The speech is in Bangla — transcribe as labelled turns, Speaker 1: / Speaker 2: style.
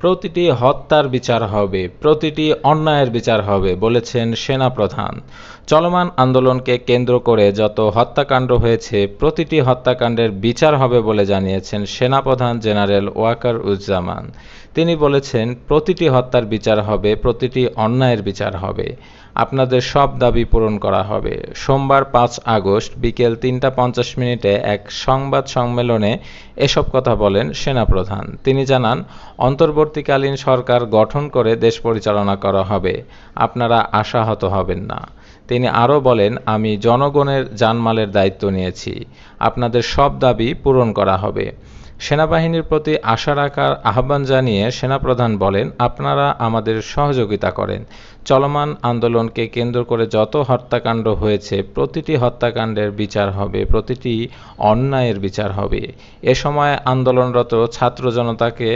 Speaker 1: প্রতিটি হত্যার বিচার হবে, প্রতিটি অন্যায়ের বিচার হবে, বলেছেন সেনাপ্রধান। চলমান আন্দোলনকে কেন্দ্র করে যত হত্যাকাণ্ড হয়েছে, প্রতিটি হত্যাকাণ্ডের বিচার হবে বলে জানিয়েছেন সেনাপ্রধান জেনারেল ওয়াকার উজ্জামান। তিনি বলেছেন, প্রতিটি হত্যার বিচার হবে, প্রতিটি অন্যায়ের বিচার হবে। আপনাদের সব দাবি পূরণ করা হবে। সোমবার পাঁচ আগস্ট বিকেল তিনটা পঞ্চাশ মিনিটে এক সংবাদ সম্মেলনে এসব কথা বলেন সেনাপ্রধান। তিনি জানান অন্তর্বর্তীকালীন সরকার গঠন করে দেশ পরিচালনা করা হবে। আপনারা আশাহত হবেন না। তিনি আরও বলেন, আমি জনগণের জানমালের দায়িত্ব নিয়েছি। আপনাদের সব দাবি পূরণ করা হবে। সেনাবাহিনীর প্রতি আশা রাখার আহ্বান জানিয়ে সেনাপ্রধান বলেন, আপনারা আমাদের সহযোগিতা করেন। চলমান আন্দোলনকে কেন্দ্র করে যত হত্যাকাণ্ড হয়েছে, প্রতিটি হত্যাকাণ্ডের বিচার হবে, প্রতিটি অন্যায়ের বিচার হবে। এ সময় আন্দোলনরত ছাত্র জনতাকে